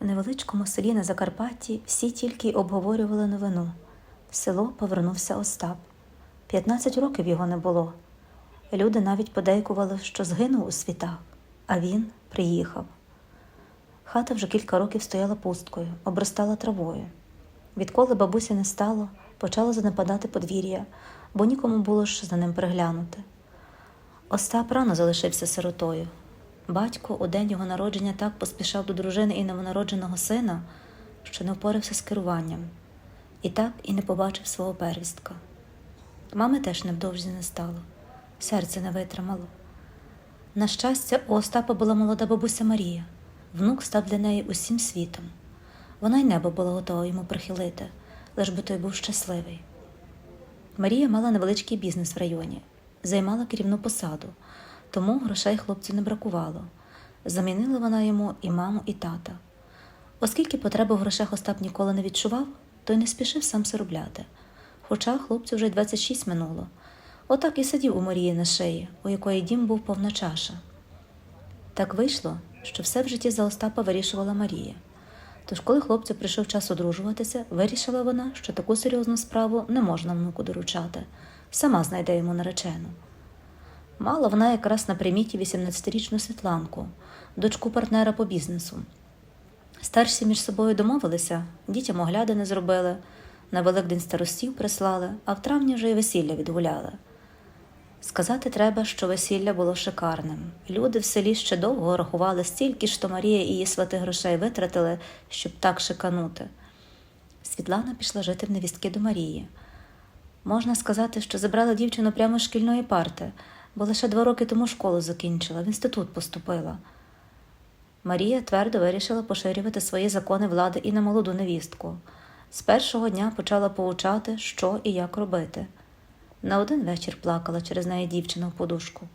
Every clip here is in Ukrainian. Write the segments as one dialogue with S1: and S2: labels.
S1: В невеличкому селі на Закарпатті всі тільки й обговорювали новину. В село повернувся Остап. 15 років його не було. Люди навіть подейкували, що згинув у світах, а він приїхав. Хата вже кілька років стояла пусткою, обростала травою. Відколи бабусі не стало, почало занепадати подвір'я, бо нікому було ж за ним приглянути. Остап рано залишився сиротою. Батько у день його народження так поспішав до дружини і новонародженого сина, що не впорався з керуванням, і так і не побачив свого первістка. Мами теж невдовзі не стало, серце не витримало. На щастя, у Остапа була молода бабуся Марія. Внук став для неї усім світом. Вона й небо було готова йому прихилити, лиш би той був щасливий. Марія мала невеличкий бізнес в районі, займала керівну посаду, тому грошей хлопцю не бракувало. Замінила вона йому і маму, і тата. Оскільки потреби в грошах Остап ніколи не відчував, то й не спішив сам заробляти. Хоча хлопцю вже й 26 минуло. Отак і сидів у Марії на шиї, у якої дім був повна чаша. Так вийшло, що все в житті за Остапа вирішувала Марія. Тож, коли хлопцю прийшов час одружуватися, вирішила вона, що таку серйозну справу не можна внуку доручати, сама знайде йому наречену. Мала вона якраз на приміті 18-річну Світланку, дочку партнера по бізнесу. Старші між собою домовилися, дітям огляди не зробили, на Великдень старостів прислали, а в травні вже й весілля відгуляли. Сказати треба, що весілля було шикарним. Люди в селі ще довго рахували стільки, що Марія і її свати грошей витратили, щоб так шиканути. Світлана пішла жити в невістки до Марії. Можна сказати, що забрала дівчину прямо з шкільної парти, бо лише два роки тому школу закінчила, в інститут поступила. Марія твердо вирішила поширювати свої закони влади і на молоду невістку. З першого дня почала поучати, що і як робити. На один вечір плакала через неї дівчина в подушку,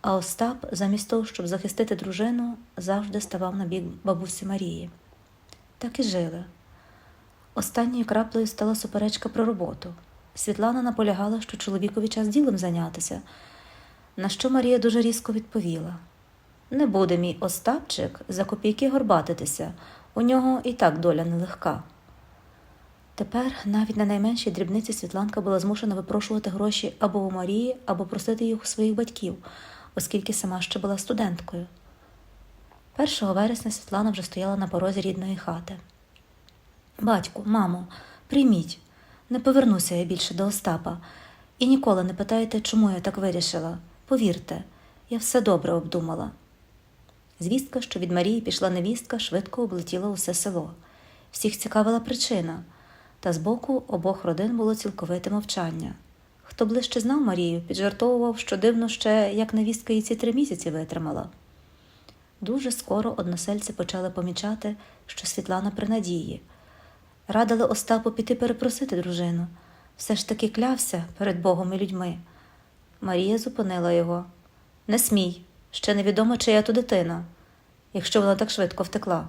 S1: а Остап, замість того, щоб захистити дружину, завжди ставав на бік бабусі Марії. Так і жили. Останньою краплею стала суперечка про роботу. Світлана наполягала, що чоловікові час ділом зайнятися, на що Марія дуже різко відповіла: Не буде мій Остапчик за копійки горбатитися, у нього і так доля нелегка. Тепер навіть на найменшій дрібниці Світланка була змушена випрошувати гроші або у Марії, або просити їх у своїх батьків, оскільки сама ще була студенткою. 1 вересня Світлана вже стояла на порозі рідної хати. Батьку, мамо, прийміть, не повернуся я більше до Остапа. І ніколи не питайте, чому я так вирішила. Повірте, я все добре обдумала. Звістка, що від Марії пішла невістка, швидко облетіла усе село. Всіх цікавила причина, та з боку обох родин було цілковите мовчання. Хто ближче знав Марію, піджартовував, що дивно ще, як невістка її ці три місяці витримала. Дуже скоро односельці почали помічати, що Світлана при надії. Радили Остапу піти перепросити дружину. Все ж таки клявся перед Богом і людьми. Марія зупинила його. Не смій, ще невідомо, чия то дитина, якщо вона так швидко втекла.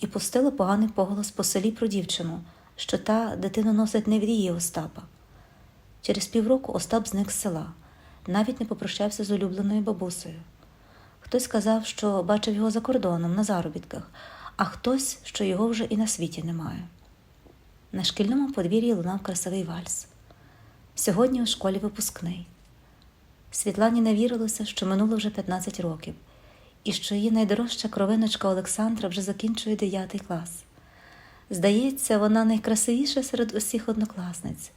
S1: І пустила поганий поголос по селі про дівчину, що та дитину носить не від її Остапа. Через півроку Остап зник з села, навіть не попрощався з улюбленою бабусею. Хтось сказав, що бачив його за кордоном на заробітках, а хтось, що його вже і на світі немає. На шкільному подвір'ї лунав красивий вальс. Сьогодні у школі випускний. Світлані не вірилося, що минуло вже 15 років, і що її найдорожча кровиночка Олександра вже закінчує 9 клас. Здається, вона найкрасивіша серед усіх однокласниць.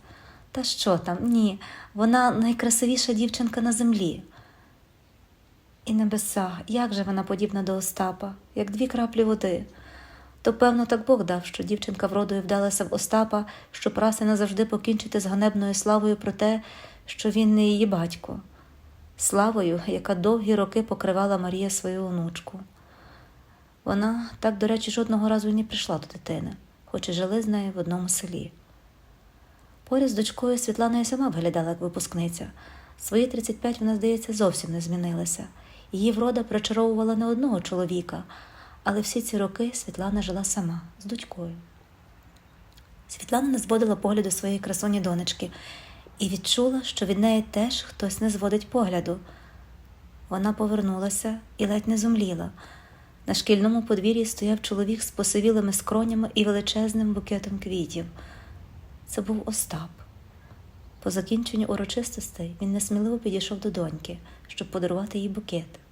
S1: Та що там? Ні, вона найкрасивіша дівчинка на землі. І небеса, як же вона подібна до Остапа, як дві краплі води. То, певно, так Бог дав, що дівчинка вродою вдалася в Остапа, щоб раз і назавжди покінчити з ганебною славою про те, що він не її батько, славою, яка довгі роки покривала Марія свою онучку. Вона так, до речі, жодного разу й не прийшла до дитини, хоч і жили з нею в одному селі. Поряд з дочкою Світлана і сама виглядала як випускниця. Свої 35 вона, здається, зовсім не змінилася. Її врода причаровувала не одного чоловіка, але всі ці роки Світлана жила сама з дочкою. Світлана не зводила погляду своєї красуні донечки і відчула, що від неї теж хтось не зводить погляду. Вона повернулася і ледь не зумліла. На шкільному подвір'ї стояв чоловік з посивілими скронями і величезним букетом квітів. Це був Остап. По закінченню урочистостей він несміливо підійшов до доньки, щоб подарувати їй букет.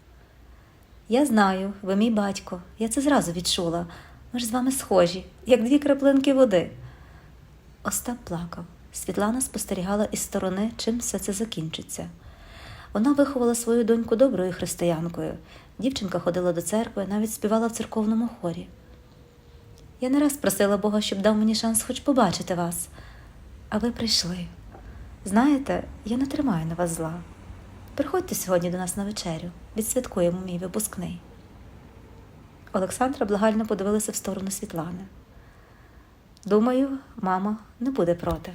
S1: Я знаю, ви мій батько, я це зразу відчула. Ми ж з вами схожі, як дві краплинки води. Остап плакав. Світлана спостерігала із сторони, чим все це закінчиться. Вона виховала свою доньку доброю християнкою. Дівчинка ходила до церкви, навіть співала в церковному хорі. Я не раз просила Бога, щоб дав мені шанс хоч побачити вас. А ви прийшли. Знаєте, я не тримаю на вас зла. Приходьте сьогодні до нас на вечерю, відсвяткуємо мій випускний. Олександра благально подивилася в сторону Світлани. Думаю, мама не буде проти.